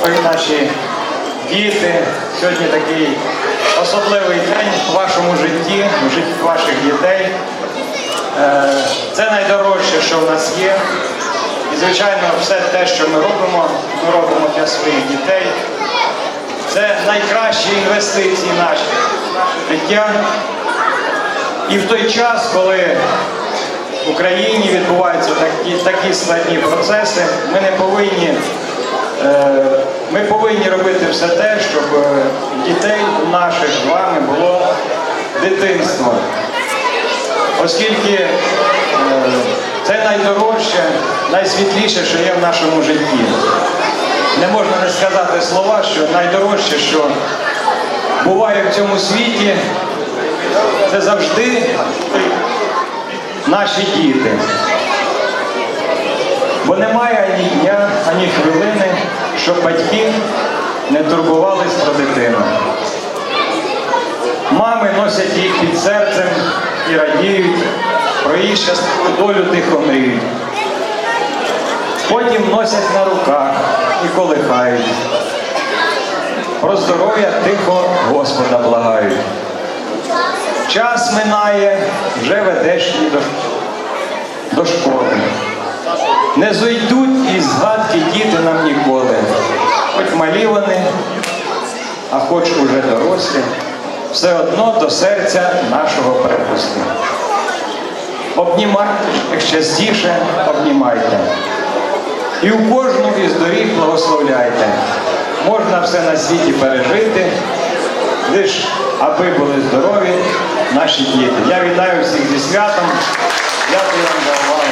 дорогі наші діти. Сьогодні такий особливий день в вашому житті, в житті ваших дітей. Е, Це найдорожче, що в нас є. І, звичайно, все те, що ми робимо, ми робимо для своїх дітей. Це найкращі інвестиції наші життя. І в той час, коли в Україні відбуваються такі, такі складні процеси, ми не повинні, ми повинні робити все те, щоб е, дітей наших з вами було дитинство. Оскільки е, це найдорожче, найсвітліше, що є в нашому житті. Не можна не сказати слова, що найдорожче, що буває в цьому світі, це завжди наші діти. Бо немає ані дня, ані хвилини, щоб батьки не турбувались про дитину. Мами носять їх під серцем і радіють, про її щасливу долю тихо мріють. Потім носять на руках і колихають. Про здоров'я тихо Господа благають. Час минає, вже ведеш її до, до школи. Не зойдуть із згадки діти нам ніколи. А хоч уже дорослі, все одно до серця нашого припусти. Обнімайте, як частіше обнімайте. І у кожну із доріг благословляйте. Можна все на світі пережити, лиш аби були здорові наші діти. Я вітаю всіх зі святом. Дякую вам за увагу.